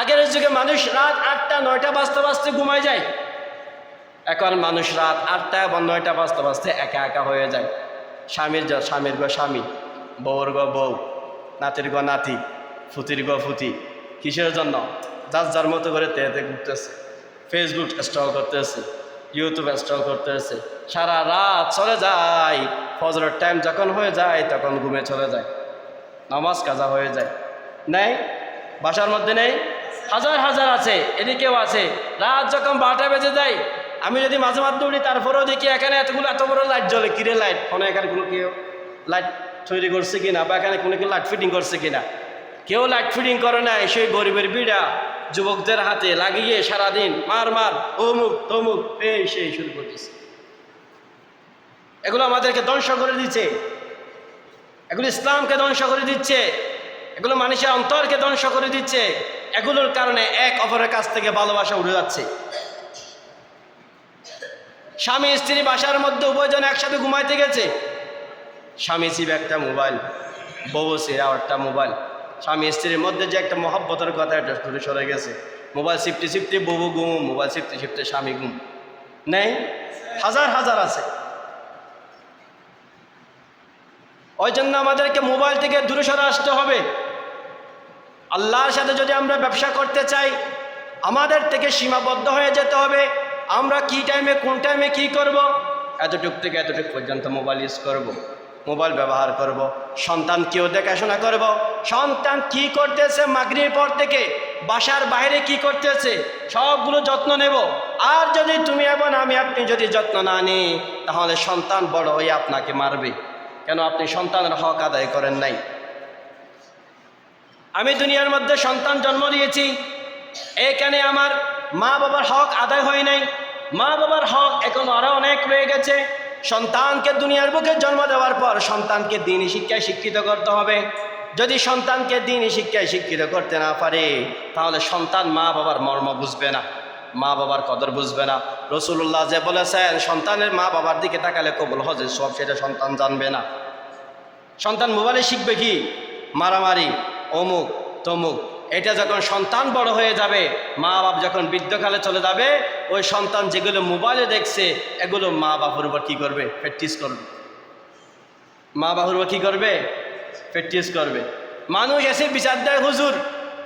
আগের যুগে মানুষ রাত আটটা, নয়টা বাজতে বাজতে ঘুমায় যায়। এখন মানুষ রাত আটটা বা নয়টা বাজতে বাজতে একা একা হয়ে যায়। স্বামীর স্বামীর গো স্বামী, বউর গো বউ, নাতির গো নাতি, ফুতির গো ফুতি, কিসের জন্য? যার যার মতো করে তেতে ঘুরতেছে। ফেসবুক স্টল করতেছে ইউটিউব স্টল করতেছে। সারা রাত চলে যায়। ফজরের টাইম যখন হয়ে যায়, তখন ঘুমে চলে যায়। নামাজ কাজা হয়ে যায়। নেই? বাসার মধ্যে নেই? হাজার হাজার আছে, এদিকেও আছে। রাত যখন বারোটা বেজে যায়, আমি যদি মাঝে মাঝে উঠি তারপরেও দেখি এখানে এতগুলো এত বড় লাইট জ্বলে। কিরে লাইট ফোনে এখানে কোনো কেউ লাইট তৈরি করছে কিনা? বা এখানে কোনো কেউ লাইট ফিটিং করছে কিনা? কেউ লাইট ফিটিং করে না সেই গরিবের বিড়া যুবকদের হাতে লাগিয়ে সারাদিন মার মার, অমুক, তমুক, এই, সেই শুরু করতেছে। এগুলো আমাদেরকে ধ্বংস করে দিচ্ছে। এগুলো ইসলামকে ধ্বংস করে দিচ্ছে। এগুলো মানুষের অন্তরকে ধ্বংস করে দিচ্ছে। এগুলোর কারণে এক অপরের কাছ থেকে ভালোবাসা উড়ে যাচ্ছে। স্বামী, স্ত্রী বাসার মধ্যে উভয়জন একসাথে ঘুমাইতে গেছে। স্বামী ছিল একটা মোবাইল, বউ ছিল একটা মোবাইল। স্বামী, স্ত্রীর মধ্যে যে একটা মহাব্বতের কথা এটা দূরে সরে গেছে। মোবাইল সিফটি সিফটি বউ ঘুম, মোবাইল সিফটি সিফটি স্বামী গুম নেই? হাজার হাজার আছে। ওই জন্য আমাদেরকে মোবাইল থেকে দূরে সরে আসতে হবে। আল্লাহর সাথে যদি আমরা ব্যবসা করতে চাই, আমাদের থেকে সীমাবদ্ধ হয়ে যেতে হবে আমরা কি টাইমে কোন টাইমে কি করব এতটুক থেকে এতটুক পর্যন্ত মোবাইল ইউজ করব। মোবাইল ব্যবহার করব। সন্তান কেউ দেখাশোনা করব। সন্তান কি করতেছে মাগরির পর থেকে, বাসার বাইরে কি করতেছে, সবগুলো যত্ন নেব আর যদি তুমি এবং আমি, আপনি যদি যত্ন না নিই, তাহলে সন্তান বড় হয়ে আপনাকে মারবে কেন আপনি সন্তানের হক আদায় করেন নাই আমি দুনিয়ার মধ্যে সন্তান জন্ম দিয়েছি। এখানে আমার মা বাবার হক আদায় হয় নাই। মা বাবার হক এখন আরও অনেক রয়ে গেছে। সন্তানকে দুনিয়ার বুকে জন্ম দেওয়ার পর সন্তানকে দিনই শিক্ষায় শিক্ষিত করতে হবে। যদি সন্তানকে দিনই শিক্ষায় শিক্ষিত করতে না পারে, তাহলে সন্তান মা বাবার মর্ম বুঝবে না, মা বাবার কদর বুঝবে না। রসুল্লাহ যে বলেছেন, সন্তানের মা বাবার দিকে তাকালে কবুল হজে সব সেটা সন্তান জানবে না। সন্তান মোবাইলে শিখবে কি? মারামারি অমুক, তমুক। এটা যখন সন্তান বড় হয়ে যাবে মা বাপ যখন বৃদ্ধকালে চলে যাবে, ওই সন্তান যেগুলো মোবাইলে দেখছে, এগুলো মা বাপুর উপর কী করবে? প্র্যাকটিস করবে। মা বাপুর উপর কী করবে? প্র্যাকটিস করবে। মানুষ এসে বিচার দেয়, হুজুর,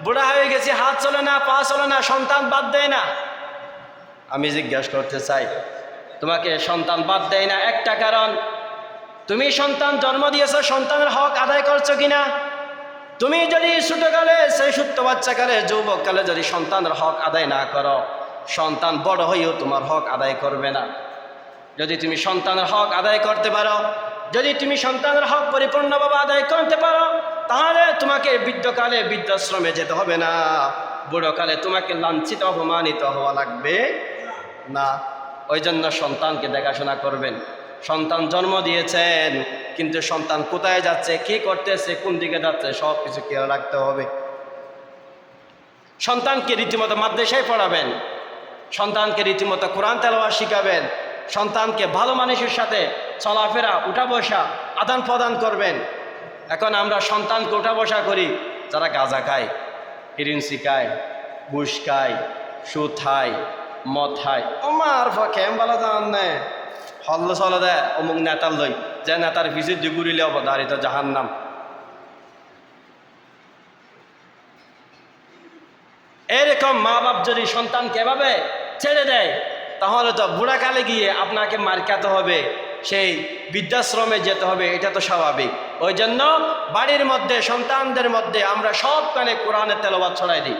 বুড়া হয়ে গেছে, হাত চলে না, পা চলে না, সন্তান বাদ দেয় না। আমি জিজ্ঞাসা করতে চাই, তোমাকে সন্তান বাদ দেয় না? একটা কারণ, তুমি সন্তান জন্ম দিয়েছ, সন্তানের হক আদায় করছ কিনা? তুমি যদি ছোটকালে, সেই সুপ্ত বাচ্চাকালে, যুবককালে যদি সন্তানের হক আদায় না করো, সন্তান বড় হয়েও তোমার হক আদায় করবে না। যদি তুমি সন্তানের হক আদায় করতে পারো, যদি তুমি সন্তানের হক পরিপূর্ণভাবে আদায় করতে পারো, তাহলে তোমাকে বৃদ্ধকালে বৃদ্ধাশ্রমে যেতে হবে না। বুড়োকালে তোমাকে লাঞ্ছিত, অপমানিত হওয়া লাগবে না। ওই জন্য সন্তানকে দেখাশোনা করবেন। সন্তান জন্ম দিয়েছেন, কিন্তু সন্তান কোথায় যাচ্ছে, কি করতেছে, কোন দিকে যাচ্ছে, সব কিছু খেয়াল রাখতে হবে। সন্তানকে রীতিমতো মাদ্রাসায় পড়াবেন, সন্তানকে রীতিমতো কোরআন তেলাওয়া শিখাবেন, সন্তানকে ভালো মানুষের সাথে চলাফেরা উঠা বসা আদান প্রদান করবেন। এখন আমরা সন্তানকে উঠা বসা করি, যারা গাঁজা খায় হিরিনসি খায় বুস খায়, সুদ খায়, মদ খায় আমার পক্ষে ভালো জান নেয় হল্ল চলে দেয় অমুক নেতার লই যে নেতার দিয়ে ঘুরিলে অবধারিত জাহান নাম এরকম মা বাপ যদি সন্তানকে এভাবে ছেড়ে দেয়, তাহলে তো বুড়াকালে গিয়ে আপনাকে মার মার্কাতে হবে, সেই বৃদ্ধাশ্রমে যেতে হবে, এটা তো স্বাভাবিক। ওই জন্য বাড়ির মধ্যে, সন্তানদের মধ্যে আমরা সব কানে কোরআনের তেলবাদ ছড়াই দিই।